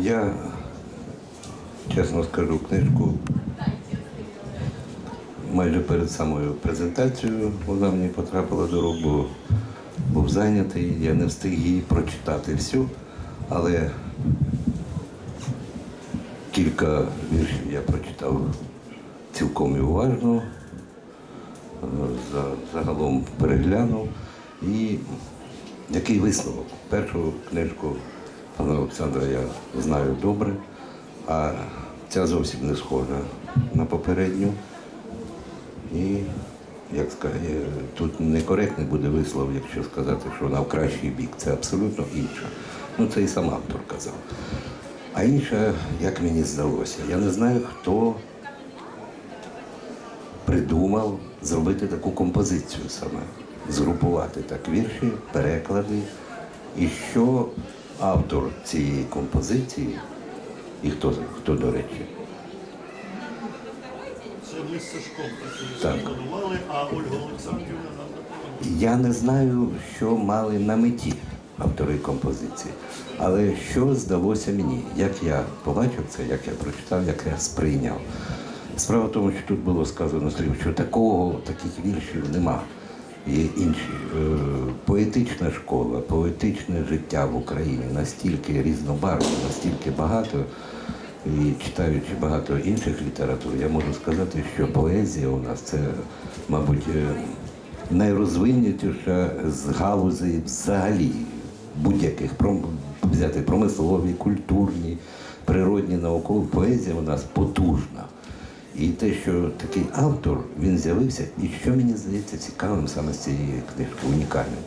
Я чесно скажу книжку. Майже перед самою презентацією вона мені потрапила до рук, бо був зайнятий, я не встиг її прочитати всю, але кілька віршів я прочитав цілком і уважно, е, за- загалом переглянув. І який висновок? Першу книжку пана Олександра я знаю добре, а ця зовсім не схожа на попередню. І як сказати, тут некоректний буде вислов, якщо сказати, що вона в кращий бік. Це абсолютно інша. Ну це і сам автор казав. А інша, як мені здалося, я не знаю, хто придумав зробити таку композицію саме, згрупувати так вірші, переклади. І що автор цієї композиції, і хто, хто до речі, Це ми з Сашком Так. планували, а Ольга Олександрівна нам допомогла. Я не знаю, що мали на меті автори композиції, але що здалося мені, як я побачив це, як я прочитав, як я сприйняв. Справа в тому, що тут було сказано, що такого, таких віршів нема. Є інші. Е, Поетична школа, поетичне життя в Україні настільки різнобарвне, настільки багато. І читаючи багато інших літератур, я можу сказати, що поезія у нас це, мабуть, е, найрозвинутіша з галузей взагалі будь-яких взяти промислові, культурні, природні, наукові. Поезія у нас потужна. І те, що такий автор він з'явився, і що мені здається цікавим саме з цієї книжки, унікальним.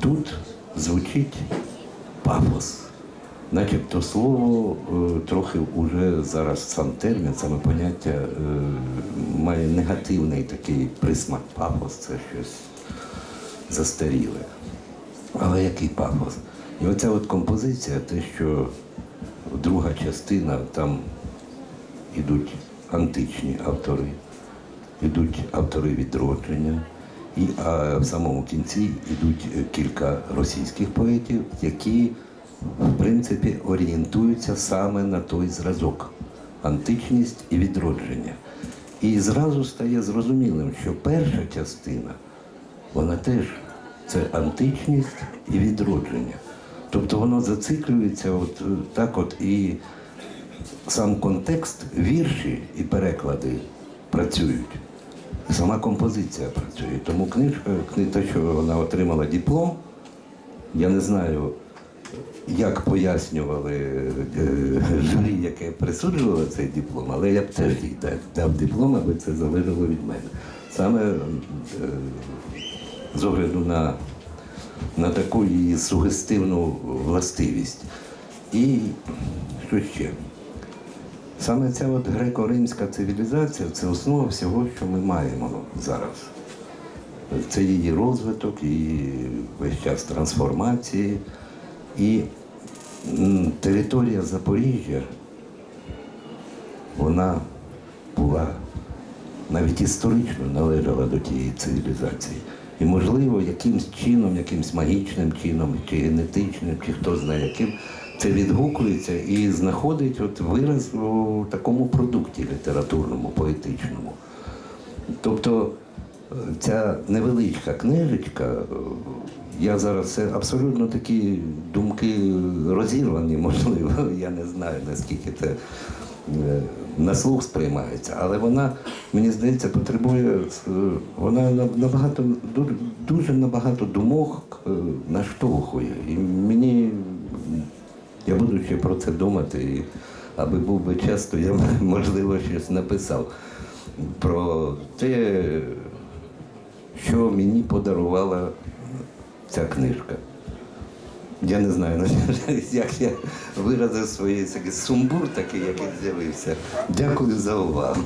Тут звучить пафос. Начебто слово е, трохи уже зараз сам термін, саме поняття е, має негативний такий присмак. Пафос це щось застаріле. Але який пафос? І оця от композиція, те, що друга частина, там ідуть античні автори, ідуть автори відродження, і а в самому кінці йдуть е, кілька російських поетів, які в принципі орієнтуються саме на той зразок античність і відродження. І зразу стає зрозумілим, що перша частина вона теж це античність і відродження. Тобто воно зациклюється от е, так от і сам контекст, вірші і переклади працюють. Сама композиція працює. Тому книжка, кни- те, що вона отримала диплом, я не знаю, як пояснювали е, журі, яке присуджувало цей диплом, але я б теж їй дав, дав диплом, аби це залежало від мене. Саме е, з огляду на, на таку її сугестивну властивість. І що ще? Саме ця от греко-римська цивілізація це основа всього, що ми маємо зараз. Це її розвиток, її весь час трансформації. І територія Запоріжжя, вона була навіть історично належала до тієї цивілізації. І, можливо, якимсь чином, якимсь магічним чином, чи генетичним, чи хто знає яким, це відгукується і знаходить от вираз у такому продукті літературному, поетичному. Тобто е, ця невеличка книжечка, е, я зараз це абсолютно такі думки розірвані, можливо, я не знаю, наскільки це е, на слух сприймається, але вона, мені здається, потребує, вона набагато, дуже набагато думок наштовхує. І мені, я буду ще про це думати, і аби був би час, то я, можливо, щось написав про те, що мені подарувала ця книжка. Я не знаю, як я виразив свої сумбур такий, який з'явився. Дякую за увагу.